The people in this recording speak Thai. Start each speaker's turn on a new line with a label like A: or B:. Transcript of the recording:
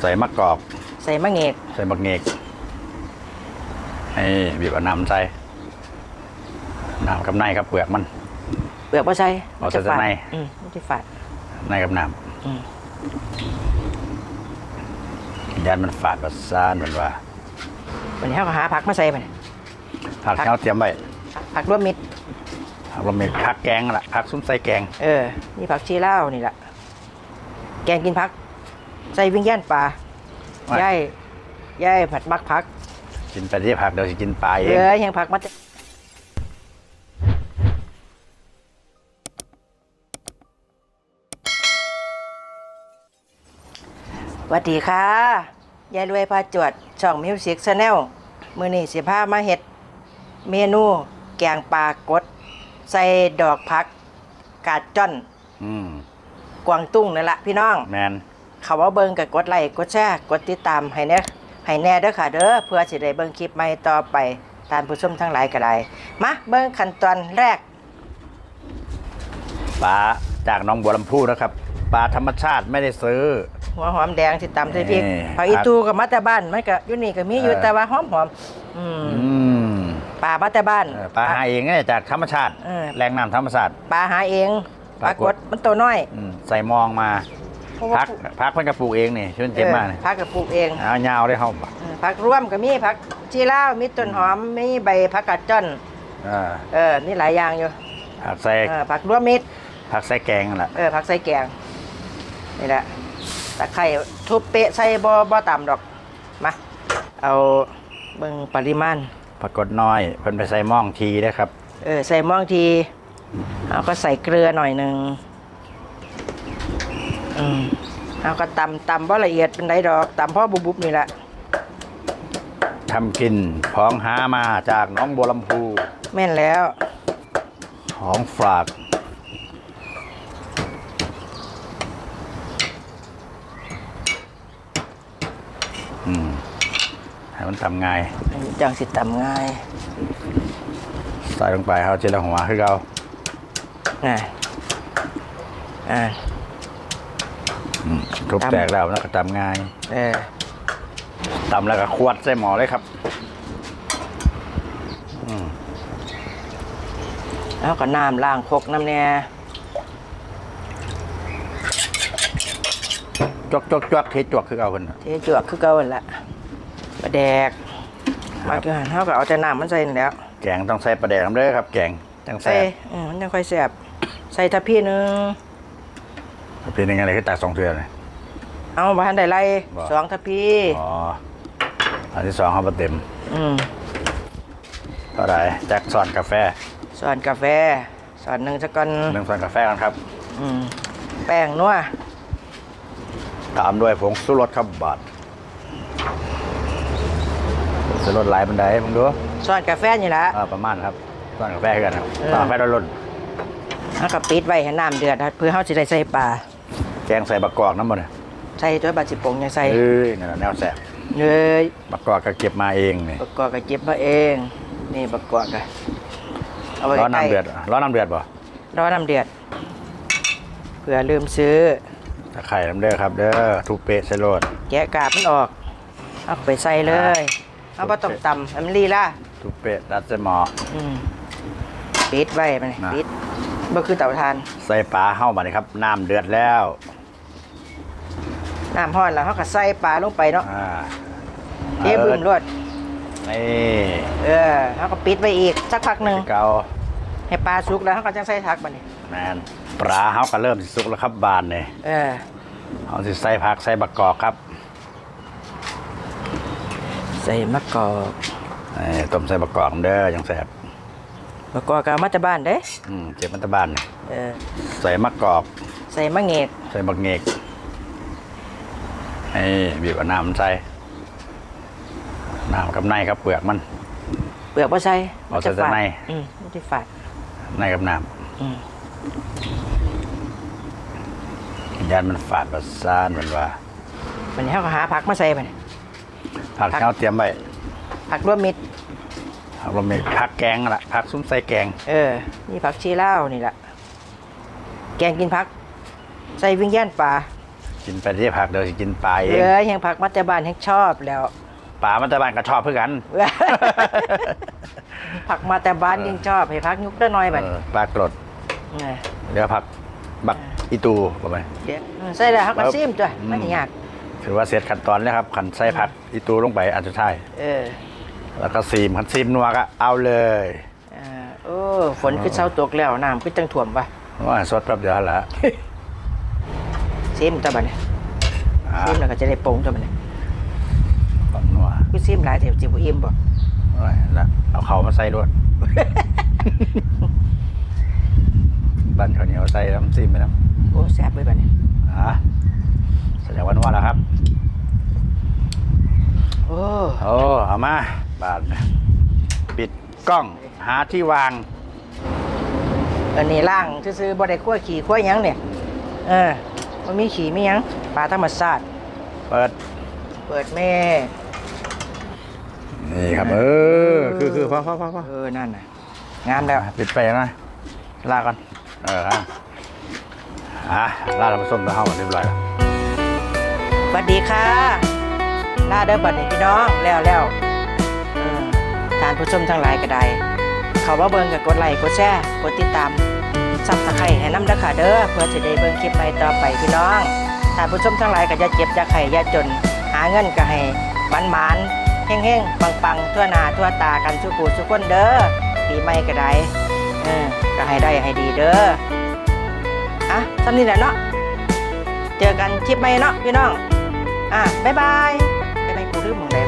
A: ใส่มะกอก
B: ใส่มะเงก
A: ใส่บักเงกนี่บีบเอาน้ำใส่น้ำกับในครับเปลือกมัน
B: เปลือกบ่ใส่
A: เอาแต่
B: ฝาด
A: ใน
B: อืมมันจะฝาด
A: ในกับน้
B: อืมำ
A: ยันมันฝาดประสานเหมือนว่า
B: วันนี้เฮาก็หาผักมาใส่มัน
A: ผักที่เขาเตรียมไว้
B: ผักรวมมิตร
A: ผักเรามีผักแกงนั่นล่ะผักซุ้มใส่แกง
B: เออนี่ผักชีลาวนี่ล่ะแกงกินผัก ใส่วิ่งย่านปลา
A: ว่า
B: ย่ายย่ายผัดมักผัก
A: กินไปที่ผักเดี๋ยวจะกินปลาเอ
B: เองอยังผักมาจะสวัสดีค่ะยายรวยพาจวด ช่องมิวสิกชาแนลมือนี่สิพามาเห็ด เมนูแกงปลากด ใส่ดอกผัก กาดจ้อน
A: อืม
B: กวางตุ้งนั่นละพี่น้อง
A: แมน
B: เขาว่าเบิ่งกับกดไลค์กดแชร์กดติดตามให้แน่ให้แน่เด้อค่ะเด้อเพื่อสิได้เบิ่งคลิปใหม่ต่อไปตามผู้ชมทั้งหลายก็ได้มาเบิ่งขั้นตอนแรก
A: ปลาจากหน้องบัวลำพูนะครับ ปลาธรรมชาติไม่ได้ซื้อ
B: หัวหอมแดงที่ตำใส่พริก
A: นี่
B: ผักอีตูกับมาแต่บ้านมันก็อยู่นี่ก็มีอยู่
A: เออ
B: แต่ว่าหอมหอมอืม
A: อืม
B: ปลามาแต่บ้าน
A: เออปลาหาเองเนี่ยจากธรรมชาติ
B: เออ
A: แรงน้ำธรรมชาติ
B: ปลาหาเองป
A: ป
B: ลา
A: ลากก
B: ด
A: ด
B: มันตัวน้อย
A: อืมใส่มองมา
B: เพราะว่า
A: พักพักเพิ่นกระปลูกเองนี่ช่วยเจ็บมาก
B: เอ
A: นี่
B: อผักกับปลูกเอง
A: เอายาวได้เฮา
B: เออผักร่วมก็มีผักชีลาวมีต้นหอมมีใบผักกาดจ้อน
A: เออ
B: เออมีหลายอย่างอยู่
A: ผักใส่
B: เออผักรวมมิตร
A: ผักใส่แกงนั่นแหละ
B: เออผักใส่แกงนี่แหละตะไคร้ทุบเปะใส่บ่บ่ต่ำดอกมาเอาเบิ่งปริมาณ
A: ปรากฏน้อยเพิ่นไปใส่หม่องทีได้อครับ
B: เออใส่หม้องทีเอาก็ใส่เกลือหน่อยหนึ่ง อืมเอาก็ตำตำบ่ละเอียดเป็นไรดอกตำพ่อบุบๆนี่แหละ
A: ทำกินของหามาจากหน้องบัวลำพู
B: แม่นแล้ว
A: ของฝาก อืมให้มันทำง่าย
B: อันนี้จังสิตำง่าย
A: ใส่ลงไปเขาเจละหัวคือเรา
B: อ่าอ่า
A: อืม ทุบ
B: ตำ
A: แตกแล้วแล้วก็ทำง่าย
B: เออ
A: ตำแล้วก็ควดใส่หมอเลยครับอืม
B: แล้วก็น้ำล้างคกน้ำเนี่ย
A: จวกจวกจวกเทจวกคือเอาคนน่ะ
B: เทจวกคือเก่าหั่นละปลาแดกมาเกินเท่ากับเอาแต่น้ำมันใส่นั่นแหล้ว
A: แกงต้องใส่ปลาแดกน้ำเด้อครับ แกงจัง
B: ใส่
A: ใส่
B: เออมันยังค่อยแซ่บใส่ทัพพี่หนึง
A: เป็นยังไงเลยคือตักสองเทือเลย
B: เอาบาทันได้ไล่
A: บ่
B: สองทัพพี่
A: อ๋ออันที่สองเขามาเต็ม
B: อืม
A: เท่าไหร่แจ็คซอนกาแฟ
B: สอนกาแฟสอนหนึ่งสักก่อน
A: หนึ่งซอนกาแฟกันครับ
B: อืมแป้งนัว
A: ตามด้วยผงสุรสครับบาทสุรสหลายบันไดมึงดู
B: สอนกาแฟนี่ละ
A: อ่าประมาณครับซอนกาแฟคือกันครับ
B: เออ
A: ซอนกาแฟร้อน
B: แล้วก็ปิดไว้ให้น้ำเดือดเพื่อเฮาสิได้ใส่ปลา
A: ๆ แกงใส่บักกอกน้ำมันย
B: ใส่ตัวบาดสิปงยังใส่
A: เอ้ยนั่นนะแนวแสบ
B: เลย
A: บักกอกก็เก็บมาเองนี่
B: ประกอบกับเก็บมาเอง นี่ประกอบกันเอาไว้
A: ร้อน
B: ใกล้
A: น้ำเดือดร้อนน้ำเดือดป่ะ
B: ร้อนน้ำเดือดเผื่อลืมซื้อ
A: ตะไคร่น้ำเด้อครับ เด้อทุบเปะใส่โรด
B: แกะกาบมันออกเอาไปใส่เลยเอาปต้องตำให้มันลีล่ะ
A: ทุบเปะรัดใส่หมอ
B: อืมปิดไว้มัน
A: นะ
B: ปิดบ่คือเตาทาน
A: ใส่ปลาเข้ามาเลยครับ น้ำเดือดแล้ว
B: น้ำร้อนแล้วเขาก็ใส่ปลาลงไปเนาะ
A: อ่า
B: เทบึมรวด
A: นี่
B: เออเขาก็ปิดไว้อีกสักพักหนึ่ง
A: เกา
B: ให้ปลาสุกแล้วเขาก็จังใส่ทักบัดนี้
A: แมนปลาเขาก็เริ่มสิสุกแล้วครับบานเนี่ย
B: เออ
A: เอาสิใส่ผักใส่บักกอกครับ
B: ใส่มะกอก
A: นี่ต้มใส่บักกอกเด้อยังแสบ
B: มะกอกก็เอามาจากบ้านเด้
A: อืมเจ็บมันตะบานนี่
B: เออ
A: ใส่มะกอก
B: ใส่มะเงก
A: ใส่บักเงก นี่บีบเอาน้ำมันใส่น้ำกับในครับเปลือกมัน
B: เปลือกบ่ใส่
A: เอาใส่แต่
B: ฝาด
A: ใน
B: อืมมันจะฝาด
A: ในกับน้
B: อืมำ
A: ยันมันฝาดประสานเหมือนว่า
B: วันนี้เขาก็หาผักมาใส่ไป
A: ผักที่เขาเตรียมไว้
B: ผักรวมมิตร
A: ผักเรามีผักแกงนั่นแหละผักซุ้มใส่แกง
B: เออ นี่ผักชีลาวนี่แหละ แกงกินผัก ใส่วิ่งย่านปลา
A: แกินไปที่ผักเดี๋ยวสิกินปลาเอ
B: เห
A: ง
B: ลือยังผักมัตตบานให้ชอบแล้ว
A: ปลามันตะบานก็ชอบเพื่อกัน
B: ผักมาแต่บ้านยังชอบให้พักยุกได้น้อยบัด
A: เออปลากรด
B: เออ
A: เดี๋ยวผักบักอีตูประมาณ
B: เดี๋ยวใส่แล้วฮักกระซิมตัว
A: อืม
B: มันยาก
A: ถือว่าเสร็จขั้นตอนแล้วครับขันใส่ผักอีตูลงไปอันสุดท้าย
B: เออ
A: แล้วก็ซีมขันซีมนัวก็เอาเลย
B: เออโอ้ฝนคือเช้าตกแล้วน้ำคือจังถ่วมปะ
A: ว่าสดแป๊บเดียวละ
B: ซิมตัวบัดเนี่ย
A: อ่า
B: ซิมแล้วก็จะได้โป่งตัวบัดเนี่ย
A: ความนัว
B: คือซิมหลายเดี๋ยวจิบอิ่มบ่
A: เอาไว้แล้วเอาเขามาใส่ด้วยบ้านข้าวเหนียวใส่น้ำซีมไปน้
B: โอ้แซ่บเลยบัดเนี่ยำ
A: อ่าแสดงว่านัวแล้วครับ
B: โอ้
A: โอ้เอามา บาทปิดกล้อง หาที่วาง
B: อันนี้ล่างซื้อๆบ่ได้คั่วขี่คั่วหยังเนี่ยเออ มันมีขี่มีหยังปลาธรรมชาติ
A: เปิด
B: เปิดแม่
A: นี่ครับ เออ คือคือพอพอพอพอ
B: เออ นั่นน่ะ งามแล้ว
A: ปิดไปนะลากก่อน เออฮะอะลากน้ำส้มตะเฮาเรียบร้อยแล้ว
B: สวัสดีค่ะ ลาเด้อบัดนี้พี่น้องแล้วแล้วเออทานผู้ชมทั้งหลายก็ได้ เขาว่าเบิ่งกับกดไลค์กดแชร์กดติดตาม ซับสไครให้น้ำเด้อค่ะเด้อเพื่อจะได้เบิ่งคลิปใหม่ต่อไปพี่น้องทานผู้ชมทั้งหลายก็อย่าเจ็บอย่าไข้อย่าจน หาเงินก็ให้มันมานเฮงๆปังๆ ทั่วหน้าทั่วตากันทุกผู้ทุกคนเด้อปีใหม่ก็ได้เออก็ให้ได้ให้ดีเด้ออะสำนี้แหละเนาะเจอกันคลิปใหม่เนาะพี่น้องอะบ๊ายบายบ๊ายบายกูลืมหมองใดว